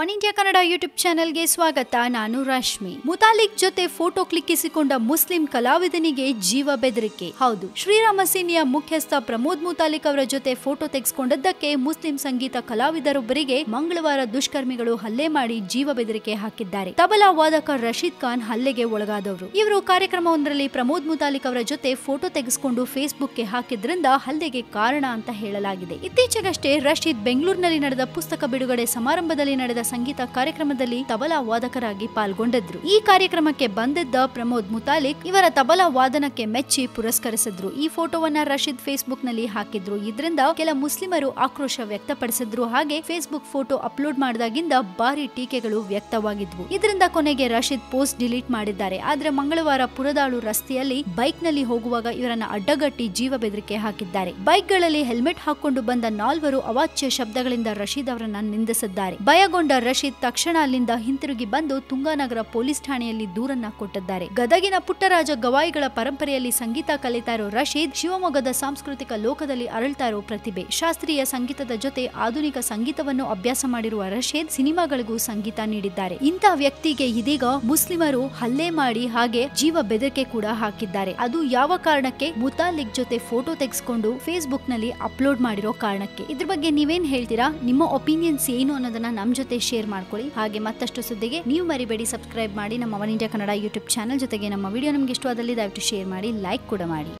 One India Kannada YouTube ಚಾನೆಲ್ಗೆ ಸ್ವಾಗತ. ನಾನು ರಶ್ಮಿ. ಮುತಾಲಿಕ್ ಜೊತೆ ಫೋಟೋ ಕ್ಲಿಕ್ಕಿಸಿಕೊಂಡ ಮುಸ್ಲಿಂ ಕಲಾವಿದನಿಗೆ ಜೀವ ಬೆದರಿಕೆ. ಹೌದು, ಶ್ರೀರಾಮ ಸೇನೆಯ ಮುಖ್ಯಸ್ಥ ಪ್ರಮೋದ್ ಮುತಾಲಿಕ್ ಅವರ ಜೊತೆ ಫೋಟೋ ತೆಗೆಸಿಕೊಂಡದ್ದಕ್ಕೆ ಮುಸ್ಲಿಂ ಸಂಗೀತ ಕಲಾವಿದರೊಬ್ಬರಿಗೆ ಮಂಗಳವಾರ ದುಷ್ಕರ್ಮಿಗಳು ಹಲ್ಲೆ ಮಾಡಿ ಜೀವ ಬೆದರಿಕೆ ಹಾಕಿದ್ದಾರೆ. ತಬಲಾ ವಾದಕ ರಶೀದ್ ಖಾನ್ ಹಲ್ಲೆಗೆ ಒಳಗಾದವರು. ಇವರು ಕಾರ್ಯಕ್ರಮವೊಂದರಲ್ಲಿ ಪ್ರಮೋದ್ ಮುತಾಲಿಕ್ ಅವರ ಜೊತೆ ಫೋಟೋ ತೆಗೆಸಿಕೊಂಡು ಫೇಸ್ಬುಕ್ಗೆ ಹಾಕಿದ್ರಿಂದ ಹಲ್ಲೆಗೆ ಕಾರಣ ಅಂತ ಹೇಳಲಾಗಿದೆ. ಇತ್ತೀಚೆಗಷ್ಟೇ ರಶೀದ್ ಬೆಂಗಳೂರಿನಲ್ಲಿ ನಡೆದ ಪುಸ್ತಕ ಬಿಡುಗಡೆ ಸಮಾರಂಭದಲ್ಲಿ ನಡೆದ ಸಂಗೀತ ಕಾರ್ಯಕ್ರಮದಲ್ಲಿ ತಬಲಾ ವಾದಕರಾಗಿ ಪಾಲ್ಗೊಂಡಿದ್ರು. ಈ ಕಾರ್ಯಕ್ರಮಕ್ಕೆ ಬಂದಿದ್ದ ಪ್ರಮೋದ್ ಮುತಾಲಿಕ್ ಇವರ ತಬಲಾ ವಾದನಕ್ಕೆ ಮೆಚ್ಚಿ ಪುರಸ್ಕರಿಸಿದ್ರು. ಈ ಫೋಟೋವನ್ನ ರಶೀದ್ ಫೇಸ್ಬುಕ್ನಲ್ಲಿ ಹಾಕಿದ್ರು. ಇದರಿಂದ ಕೆಲ ಮುಸ್ಲಿಮರು ಆಕ್ರೋಶ ವ್ಯಕ್ತಪಡಿಸಿದ್ರು. ಹಾಗೆ ಫೇಸ್ಬುಕ್ ಫೋಟೋ ಅಪ್ಲೋಡ್ ಮಾಡಿದಾಗಿಂದ ಭಾರಿ ಟೀಕೆಗಳು ವ್ಯಕ್ತವಾಗಿದ್ವು. ಇದರಿಂದ ಕೊನೆಗೆ ರಶೀದ್ ಪೋಸ್ಟ್ ಡಿಲೀಟ್ ಮಾಡಿದ್ದಾರೆ. ಆದ್ರೆ ಮಂಗಳವಾರ ಪುರದಾಳು ರಸ್ತೆಯಲ್ಲಿ ಬೈಕ್ನಲ್ಲಿ ಹೋಗುವಾಗ ಇವರನ್ನ ಅಡ್ಡಗಟ್ಟಿ ಜೀವ ಬೆದರಿಕೆ ಹಾಕಿದ್ದಾರೆ. ಬೈಕ್ಗಳಲ್ಲಿ ಹೆಲ್ಮೆಟ್ ಹಾಕೊಂಡು ಬಂದ ನಾಲ್ವರು ಅವಾಚ್ಯ ಶಬ್ದಗಳಿಂದ ರಶೀದ್ ಅವರನ್ನ ನಿಂದಿಸಿದ್ದಾರೆ. ಭಯಗೊಂಡ ರಶೀದ್ ತಕ್ಷಣ ಅಲ್ಲಿಂದ ಹಿಂತಿರುಗಿ ಬಂದು ತುಂಗಾನಗರ ಪೊಲೀಸ್ ಠಾಣೆಯಲ್ಲಿ ದೂರನ್ನ ಕೊಟ್ಟಿದ್ದಾರೆ. ಗದಗಿನ ಪುಟ್ಟರಾಜ ಗವಾಯಿಗಳ ಪರಂಪರೆಯಲ್ಲಿ ಸಂಗೀತ ಕಲಿತಾ ಇರೋ ರಶೀದ್, ಶಿವಮೊಗ್ಗದ ಸಾಂಸ್ಕೃತಿಕ ಲೋಕದಲ್ಲಿ ಅರಳ್ತಾ ಪ್ರತಿಭೆ. ಶಾಸ್ತ್ರೀಯ ಸಂಗೀತದ ಜೊತೆ ಆಧುನಿಕ ಸಂಗೀತವನ್ನು ಅಭ್ಯಾಸ ಮಾಡಿರುವ ರಶೀದ್ ಸಿನಿಮಾಗಳಿಗೂ ಸಂಗೀತ ನೀಡಿದ್ದಾರೆ. ಇಂಥ ವ್ಯಕ್ತಿಗೆ ಇದೀಗ ಮುಸ್ಲಿಮರು ಹಲ್ಲೆ ಮಾಡಿ ಹಾಗೆ ಜೀವ ಬೆದರಿಕೆ ಕೂಡ ಹಾಕಿದ್ದಾರೆ. ಅದು ಯಾವ ಕಾರಣಕ್ಕೆ? ಮುತಾಲಿಕ್ ಜೊತೆ ಫೋಟೋ ತೆಗೆಸ್ಕೊಂಡು ಫೇಸ್ಬುಕ್ನಲ್ಲಿ ಅಪ್ಲೋಡ್ ಮಾಡಿರೋ ಕಾರಣಕ್ಕೆ. ಇದ್ರ ಬಗ್ಗೆ ನೀವೇನ್ ಹೇಳ್ತೀರಾ? ನಿಮ್ಮ ಒಪಿನಿಯನ್ಸ್ ಏನು ಅನ್ನೋದನ್ನ ನಮ್ ಜೊತೆ ಶೇರ್ ಮಾಡ್ಕೊಳ್ಳಿ. ಹಾಗೆ ಮತ್ತಷ್ಟು ಸುದ್ದಿಗೆ ನೀವು ಮರಿಬೇಡಿ. ಸಬ್ಸ್ಕ್ರೈಬ್ ಮಾಡಿ ನಮ್ಮ One India Kannada YouTube channel ಜೊತೆಗೆ ನಮ್ಮ ವಿಡಿಯೋ ನಿಮ್ಗೆ ಇಷ್ಟವಾದಲ್ಲಿ ದಯವಿಟ್ಟು ಶೇರ್ ಮಾಡಿ ಲೈಕ್ ಕೂಡ ಮಾಡಿ.